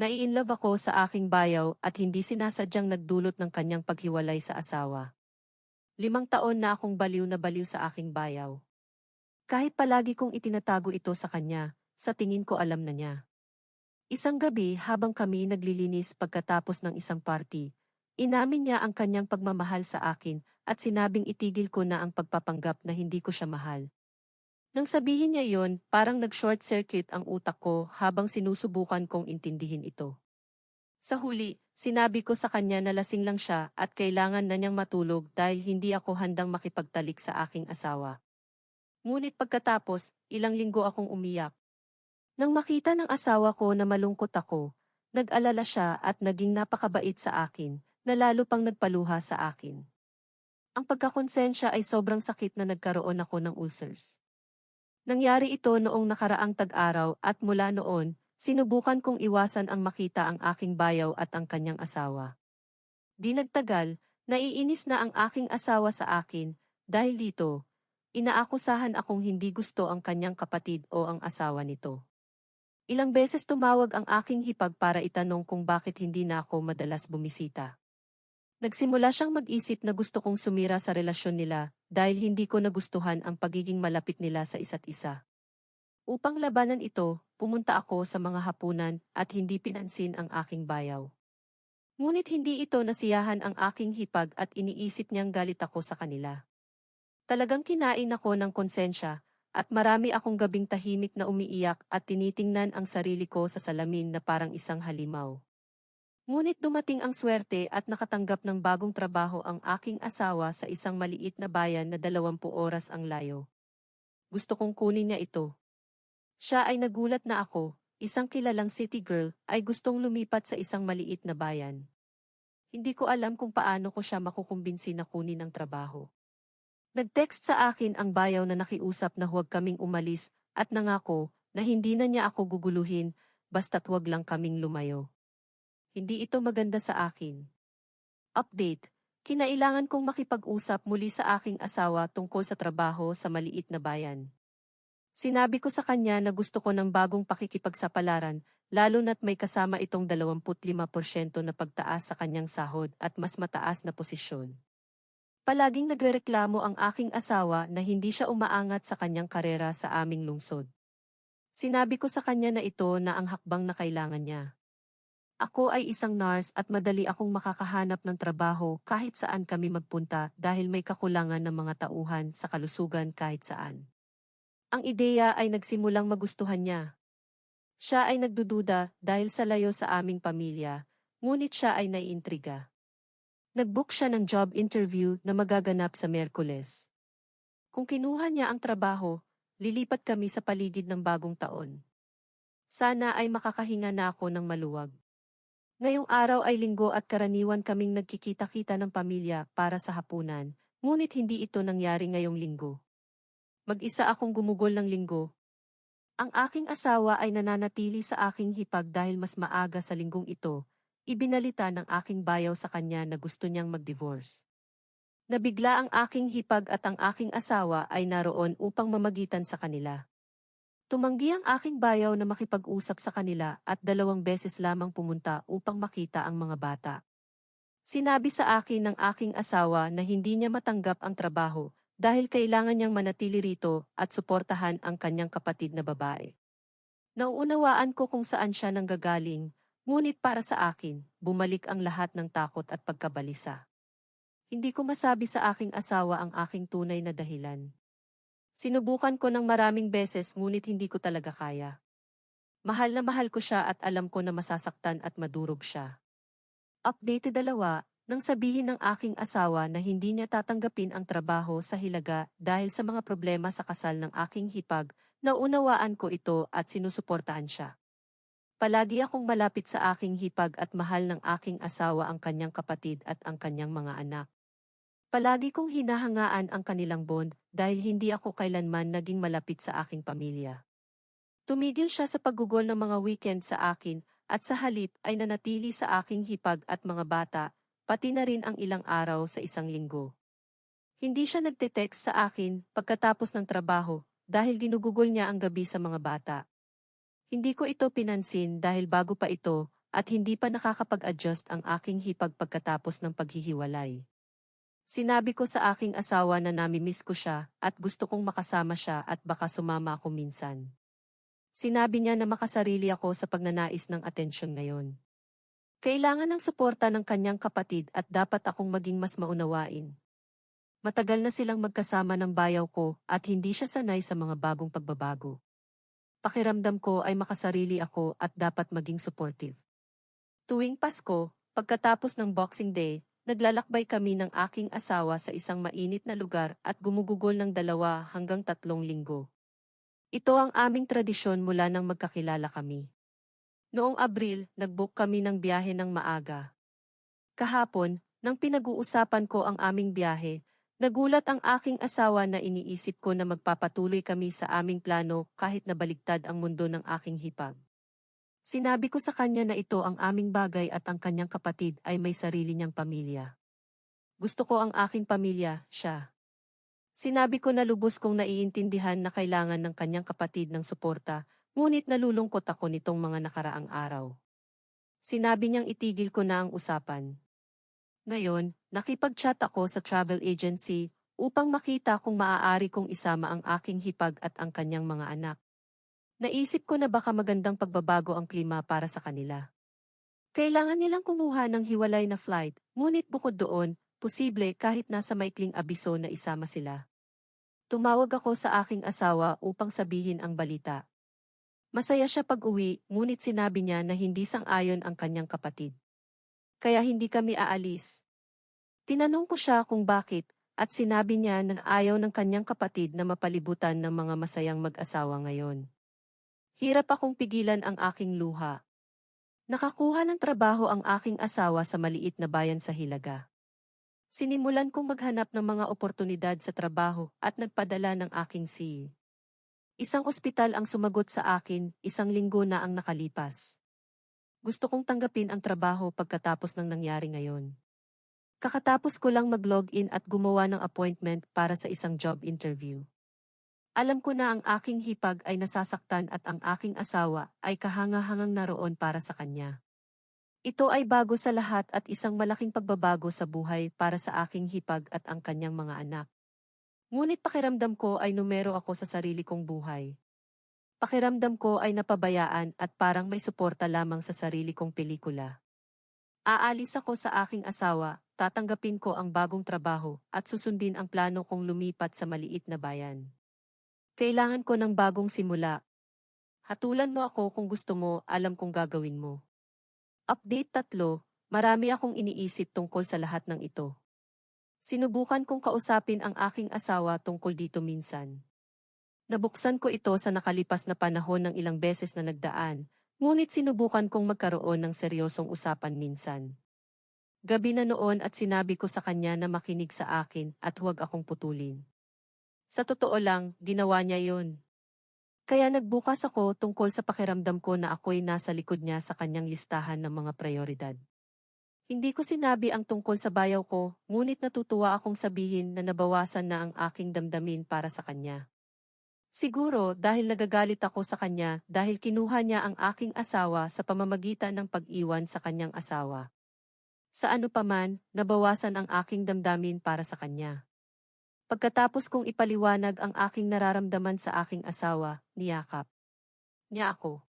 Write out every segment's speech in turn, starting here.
Naiinlove ako sa aking bayaw at hindi sinasadyang nagdulot ng kanyang paghiwalay sa asawa. Limang taon na akong baliw na baliw sa aking bayaw. Kahit palagi kong itinatago ito sa kanya, sa tingin ko alam na niya. Isang gabi habang kami naglilinis pagkatapos ng isang party, inamin niya ang kanyang pagmamahal sa akin at sinabing itigil ko na ang pagpapanggap na hindi ko siya mahal. Nang sabihin niya yon, parang nag-short circuit ang utak ko habang sinusubukan kong intindihin ito. Sa huli, sinabi ko sa kanya na lasing lang siya at kailangan na niyang matulog dahil hindi ako handang makipagtalik sa aking asawa. Ngunit pagkatapos, ilang linggo akong umiyak. Nang makita ng asawa ko na malungkot ako, nag-alala siya at naging napakabait sa akin, na lalo pang nagpaluha sa akin. Ang pagkakonsensya ay sobrang sakit na nagkaroon ako ng ulcers. Nangyari ito noong nakaraang tag-araw at mula noon, sinubukan kong iwasan ang makita ang aking bayaw at ang kanyang asawa. Di nagtagal, naiinis na ang aking asawa sa akin, dahil dito, inaakusahan akong hindi gusto ang kanyang kapatid o ang asawa nito. Ilang beses tumawag ang aking hipag para itanong kung bakit hindi na ako madalas bumisita. Nagsimula siyang mag-isip na gusto kong sumira sa relasyon nila dahil hindi ko nagustuhan ang pagiging malapit nila sa isa't isa. Upang labanan ito, pumunta ako sa mga hapunan at hindi pinansin ang aking bayaw. Ngunit hindi ito nasiyahan ang aking hipag at iniisip niyang galit ako sa kanila. Talagang kinain ako ng konsensya at marami akong gabing tahimik na umiiyak at tinitingnan ang sarili ko sa salamin na parang isang halimaw. Ngunit dumating ang swerte at nakatanggap ng bagong trabaho ang aking asawa sa isang maliit na bayan na 20 oras ang layo. Gusto kong kunin niya ito. Siya ay nagulat na ako, isang kilalang city girl, ay gustong lumipat sa isang maliit na bayan. Hindi ko alam kung paano ko siya makukumbinsi na kunin ang trabaho. Nag-text sa akin ang bayaw na nakiusap na huwag kaming umalis at nangako na hindi na niya ako guguluhin basta't huwag lang kaming lumayo. Hindi ito maganda sa akin. Update. Kinailangan kong makipag-usap muli sa aking asawa tungkol sa trabaho sa maliit na bayan. Sinabi ko sa kanya na gusto ko ng bagong pakikipagsapalaran, lalo na't may kasama itong 25% na pagtaas sa kanyang sahod at mas mataas na posisyon. Palaging nagrereklamo ang aking asawa na hindi siya umaangat sa kanyang karera sa aming lungsod. Sinabi ko sa kanya na ito na ang hakbang na kailangan niya. Ako ay isang nurse at madali akong makakahanap ng trabaho kahit saan kami magpunta dahil may kakulangan ng mga tauhan sa kalusugan kahit saan. Ang ideya ay nagsimulang magustuhan niya. Siya ay nagdududa dahil sa layo sa aming pamilya, ngunit siya ay naiintriga. Nagbook siya ng job interview na magaganap sa Merkules. Kung kinuha niya ang trabaho, lilipat kami sa paligid ng bagong taon. Sana ay makakahinga na ako ng maluwag. Ngayong araw ay linggo at karaniwan kaming nagkikita-kita ng pamilya para sa hapunan, ngunit hindi ito nangyari ngayong linggo. Mag-isa akong gumugol ng linggo. Ang aking asawa ay nananatili sa aking hipag dahil mas maaga sa linggong ito, ibinalita ng aking bayaw sa kanya na gusto niyang mag-divorce. Nabigla ang aking hipag at ang aking asawa ay naroon upang mamagitan sa kanila. Tumanggi ang aking bayaw na makipag-usap sa kanila at dalawang beses lamang pumunta upang makita ang mga bata. Sinabi sa akin ng aking asawa na hindi niya matanggap ang trabaho dahil kailangan niyang manatili rito at suportahan ang kanyang kapatid na babae. Nauunawaan ko kung saan siya nanggagaling, ngunit para sa akin, bumalik ang lahat ng takot at pagkabalisa. Hindi ko masabi sa aking asawa ang aking tunay na dahilan. Sinubukan ko ng maraming beses ngunit hindi ko talaga kaya. Mahal na mahal ko siya at alam ko na masasaktan at madurog siya. Updated dalawa, nang sabihin ng aking asawa na hindi niya tatanggapin ang trabaho sa Hilaga dahil sa mga problema sa kasal ng aking hipag, naunawaan ko ito at sinusuportahan siya. Palagi akong malapit sa aking hipag at mahal ng aking asawa ang kanyang kapatid at ang kanyang mga anak. Palagi kong hinahangaan ang kanilang bond dahil hindi ako kailanman naging malapit sa aking pamilya. Tumigil siya sa paggugol ng mga weekend sa akin at sa halip ay nanatili sa aking hipag at mga bata, pati na rin ang ilang araw sa isang linggo. Hindi siya nagte-text sa akin pagkatapos ng trabaho dahil ginugugol niya ang gabi sa mga bata. Hindi ko ito pinansin dahil bago pa ito, at hindi pa nakakapag-adjust ang aking hipag pagkatapos ng paghihiwalay. Sinabi ko sa aking asawa na namimiss ko siya at gusto kong makasama siya at baka sumama ako minsan. Sinabi niya na makasarili ako sa pagnanais ng atensyon ngayon. Kailangan ng suporta ng kanyang kapatid at dapat akong maging mas maunawain. Matagal na silang magkasama ng bayaw ko at hindi siya sanay sa mga bagong pagbabago. Pakiramdam ko ay makasarili ako at dapat maging supportive. Tuwing Pasko, pagkatapos ng Boxing Day, naglalakbay kami ng aking asawa sa isang mainit na lugar at gumugugol ng dalawa hanggang tatlong linggo. Ito ang aming tradisyon mula nang magkakilala kami. Noong Abril, nagbook kami ng biyahe ng maaga. Kahapon, nang pinag-uusapan ko ang aming biyahe, Nagulat ang aking asawa na iniisip ko na magpapatuloy kami sa aming plano kahit na baligtad ang mundo ng aking hipag. Sinabi ko sa kanya na ito ang aming bagay at ang kanyang kapatid ay may sarili niyang pamilya. Gusto ko ang aking pamilya, siya. Sinabi ko na lubos kong naiintindihan na kailangan ng kanyang kapatid ng suporta, ngunit nalulungkot ako nitong mga nakaraang araw. Sinabi niyang itigil ko na ang usapan. Ngayon, nakipag-chat ako sa travel agency upang makita kung maaari kong isama ang aking hipag at ang kanyang mga anak. Naisip ko na baka magandang pagbabago ang klima para sa kanila. Kailangan nilang kumuha ng hiwalay na flight, ngunit bukod doon, posible kahit nasa maikling abiso na isama sila. Tumawag ako sa aking asawa upang sabihin ang balita. Masaya siya pag-uwi, ngunit sinabi niya na hindi sang-ayon ang kanyang kapatid kaya hindi kami aalis. Tinanong ko siya kung bakit, at sinabi niya na ayaw ng kanyang kapatid na mapalibutan ng mga masayang mag-asawa ngayon. Hirap akong pigilan ang aking luha. Nakakuha ng trabaho ang aking asawa sa maliit na bayan sa Hilaga. Sinimulan kong maghanap ng mga oportunidad sa trabaho at nagpadala ng aking si. Isang ospital ang sumagot sa akin, isang linggo na ang nakalipas. Gusto kong tanggapin ang trabaho pagkatapos ng nangyari ngayon. Kakatapos ko lang mag-login at gumawa ng appointment para sa isang job interview. Alam ko na ang aking hipag ay nasasaktan at ang aking asawa ay kahangahangang naroon para sa kanya. Ito ay bago sa lahat at isang malaking pagbabago sa buhay para sa aking hipag at ang kanyang mga anak. Ngunit pakiramdam ko ay numero ako sa sarili kong buhay. Pakiramdam ko ay napabayaan at parang may suporta lamang sa sarili kong pelikula. Aalis ako sa aking asawa, tatanggapin ko ang bagong trabaho at susundin ang plano kong lumipat sa maliit na bayan. Kailangan ko ng bagong simula. Hatulan mo ako kung gusto mo, alam kong gagawin mo. Update tatlo, marami akong iniisip tungkol sa lahat ng ito. Sinubukan kong kausapin ang aking asawa tungkol dito minsan. Nabuksan ko ito sa nakalipas na panahon ng ilang beses na nagdaan, ngunit sinubukan kong magkaroon ng seryosong usapan minsan. Gabi na noon at sinabi ko sa kanya na makinig sa akin at huwag akong putulin. Sa totoo lang, ginawa niya yun. Kaya nagbukas ako tungkol sa pakiramdam ko na ako'y nasa likod niya sa kanyang listahan ng mga prioridad. Hindi ko sinabi ang tungkol sa bayaw ko, ngunit natutuwa akong sabihin na nabawasan na ang aking damdamin para sa kanya. Siguro dahil nagagalit ako sa kanya dahil kinuha niya ang aking asawa sa pamamagitan ng pag-iwan sa kanyang asawa. Sa ano paman, nabawasan ang aking damdamin para sa kanya. Pagkatapos kong ipaliwanag ang aking nararamdaman sa aking asawa, niyakap niya ako.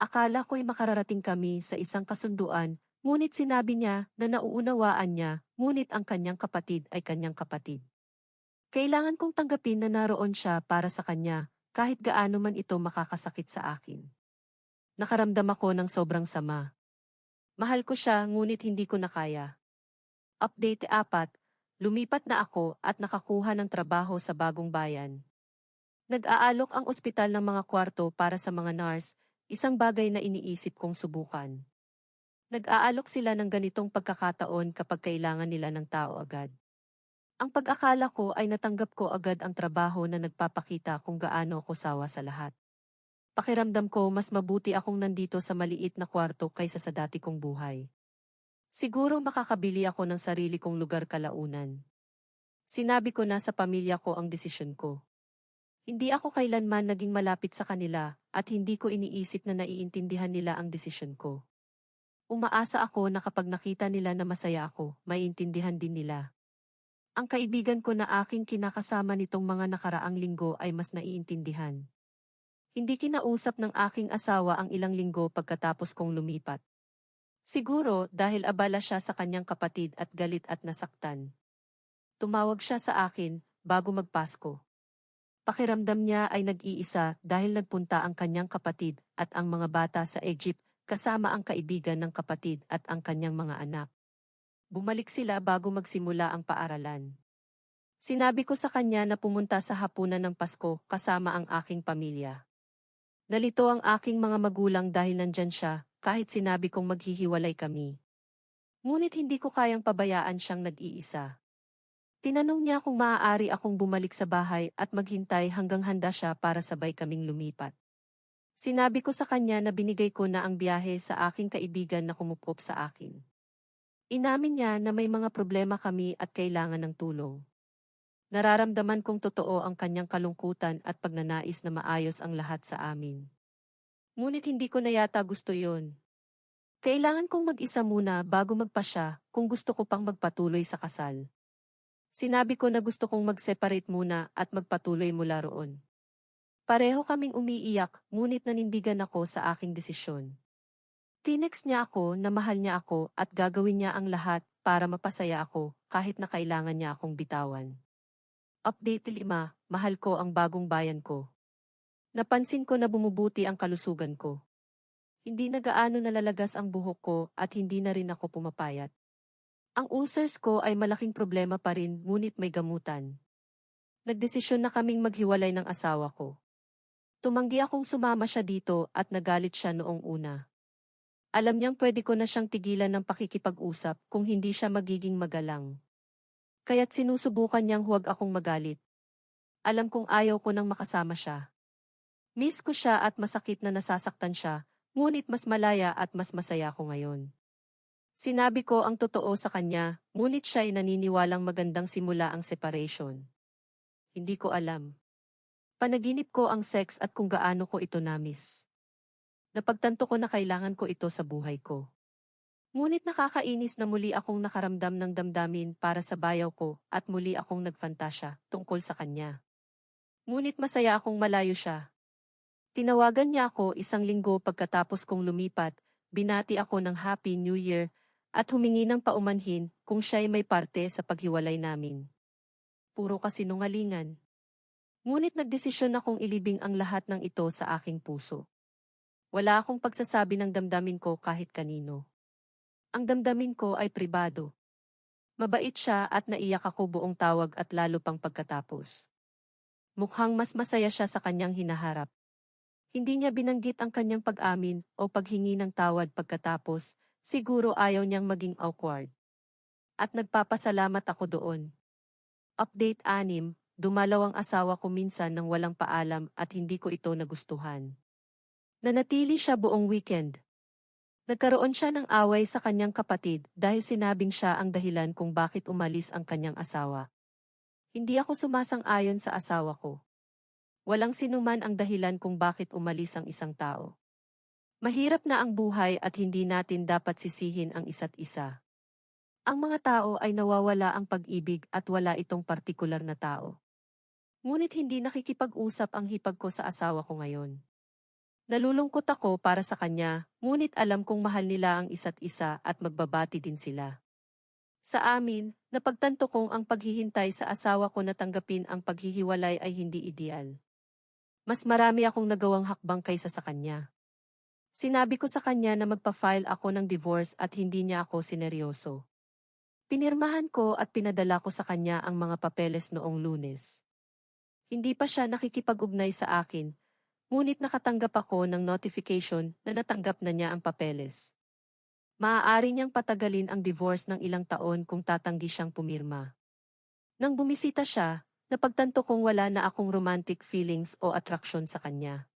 Akala ko'y makararating kami sa isang kasunduan, ngunit sinabi niya na nauunawaan niya, ngunit ang kanyang kapatid ay kanyang kapatid. Kailangan kong tanggapin na naroon siya para sa kanya, kahit gaano man ito makakasakit sa akin. Nakaramdam ako ng sobrang sama. Mahal ko siya ngunit hindi ko na kaya. Update 4, lumipat na ako at nakakuha ng trabaho sa bagong bayan. Nag-aalok ang ospital ng mga kwarto para sa mga nurse, isang bagay na iniisip kong subukan. Nag-aalok sila ng ganitong pagkakataon kapag kailangan nila ng tao agad. Ang pag-akala ko ay natanggap ko agad ang trabaho na nagpapakita kung gaano ako sawa sa lahat. Pakiramdam ko mas mabuti akong nandito sa maliit na kwarto kaysa sa dati kong buhay. Siguro makakabili ako ng sarili kong lugar kalaunan. Sinabi ko na sa pamilya ko ang desisyon ko. Hindi ako kailanman naging malapit sa kanila at hindi ko iniisip na naiintindihan nila ang desisyon ko. Umaasa ako na kapag nakita nila na masaya ako, maiintindihan din nila. Ang kaibigan ko na aking kinakasama nitong mga nakaraang linggo ay mas naiintindihan. Hindi kinausap ng aking asawa ang ilang linggo pagkatapos kong lumipat. Siguro dahil abala siya sa kanyang kapatid at galit at nasaktan. Tumawag siya sa akin bago magpasko. Pakiramdam niya ay nag-iisa dahil nagpunta ang kanyang kapatid at ang mga bata sa Egypt kasama ang kaibigan ng kapatid at ang kanyang mga anak. Bumalik sila bago magsimula ang paaralan. Sinabi ko sa kanya na pumunta sa hapunan ng Pasko kasama ang aking pamilya. Nalito ang aking mga magulang dahil nandyan siya, kahit sinabi kong maghihiwalay kami. Ngunit hindi ko kayang pabayaan siyang nag-iisa. Tinanong niya kung maaari akong bumalik sa bahay at maghintay hanggang handa siya para sabay kaming lumipat. Sinabi ko sa kanya na binigay ko na ang biyahe sa aking kaibigan na kumupop sa akin. Inamin niya na may mga problema kami at kailangan ng tulong. Nararamdaman kong totoo ang kanyang kalungkutan at pagnanais na maayos ang lahat sa amin. Ngunit hindi ko na yata gusto yon. Kailangan kong mag-isa muna bago magpa siya kung gusto ko pang magpatuloy sa kasal. Sinabi ko na gusto kong mag-separate muna at magpatuloy mula roon. Pareho kaming umiiyak, ngunit nanindigan ako sa aking desisyon. Tinex niya ako na mahal niya ako at gagawin niya ang lahat para mapasaya ako kahit na kailangan niya akong bitawan. Update 5, mahal ko ang bagong bayan ko. Napansin ko na bumubuti ang kalusugan ko. Hindi na gaano nalalagas ang buhok ko at hindi na rin ako pumapayat. Ang ulcers ko ay malaking problema pa rin ngunit may gamutan. Nagdesisyon na kaming maghiwalay ng asawa ko. Tumanggi akong sumama siya dito at nagalit siya noong una. Alam niyang pwede ko na siyang tigilan ng pakikipag-usap kung hindi siya magiging magalang. Kaya't sinusubukan niyang huwag akong magalit. Alam kong ayaw ko nang makasama siya. Miss ko siya at masakit na nasasaktan siya, ngunit mas malaya at mas masaya ko ngayon. Sinabi ko ang totoo sa kanya, ngunit siya ay naniniwalang magandang simula ang separation. Hindi ko alam. Panaginip ko ang sex at kung gaano ko ito namis. Napagtanto ko na kailangan ko ito sa buhay ko. Ngunit nakakainis na muli akong nakaramdam ng damdamin para sa bayaw ko at muli akong nagfantasya tungkol sa kanya. Ngunit masaya akong malayo siya. Tinawagan niya ako isang linggo pagkatapos kong lumipat, binati ako ng Happy New Year at humingi ng paumanhin kung siya'y may parte sa paghiwalay namin. Puro kasinungalingan. Ngunit nagdesisyon akong ilibing ang lahat ng ito sa aking puso. Wala akong pagsasabi ng damdamin ko kahit kanino. Ang damdamin ko ay pribado. Mabait siya at naiyak ako buong tawag at lalo pang pagkatapos. Mukhang mas masaya siya sa kanyang hinaharap. Hindi niya binanggit ang kanyang pag-amin o paghingi ng tawad pagkatapos, Siguro ayaw niyang maging awkward. At nagpapasalamat ako doon. Update 6, dumalaw ang asawa ko minsan nang walang paalam at hindi ko ito nagustuhan. Nanatili siya buong weekend. Nagkaroon siya ng away sa kanyang kapatid dahil sinabing siya ang dahilan kung bakit umalis ang kanyang asawa. Hindi ako sumasang-ayon sa asawa ko. Walang sinuman ang dahilan kung bakit umalis ang isang tao. Mahirap na ang buhay at hindi natin dapat sisihin ang isa't isa. Ang mga tao ay nawawala ang pag-ibig at wala itong partikular na tao. Ngunit hindi nakikipag-usap ang hipag ko sa asawa ko ngayon. Nalulungkot ako para sa kanya, ngunit alam kong mahal nila ang isa't isa at magbabati din sila. Sa amin, napagtanto kong ang paghihintay sa asawa ko na tanggapin ang paghihiwalay ay hindi ideal. Mas marami akong nagawang hakbang kaysa sa kanya. Sinabi ko sa kanya na magpa-file ako ng divorce at hindi niya ako sineryoso. Pinirmahan ko at pinadala ko sa kanya ang mga papeles noong lunes. Hindi pa siya nakikipag-ugnay sa akin, ngunit nakatanggap ako ng notification na natanggap na niya ang papeles. Maaari niyang patagalin ang divorce ng ilang taon kung tatanggi siyang pumirma. Nang bumisita siya, napagtanto kong wala na akong romantic feelings o attraction sa kanya.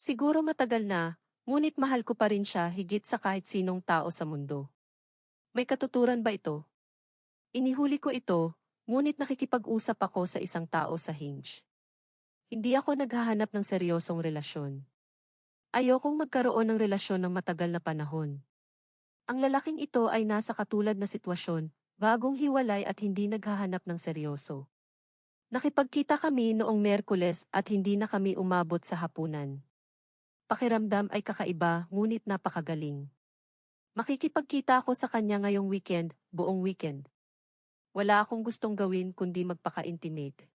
Siguro matagal na, Ngunit mahal ko pa rin siya higit sa kahit sinong tao sa mundo. May katuturan ba ito? Inihuli ko ito, ngunit nakikipag-usap ako sa isang tao sa Hinge. Hindi ako naghahanap ng seryosong relasyon. Ayokong magkaroon ng relasyon ng matagal na panahon. Ang lalaking ito ay nasa katulad na sitwasyon, bagong hiwalay at hindi naghahanap ng seryoso. Nakipagkita kami noong Merkules at hindi na kami umabot sa hapunan. Pakiramdam ay kakaiba ngunit napakagaling. Makikipagkita ako sa kanya ngayong weekend, buong weekend. Wala akong gustong gawin kundi magpaka-intimate.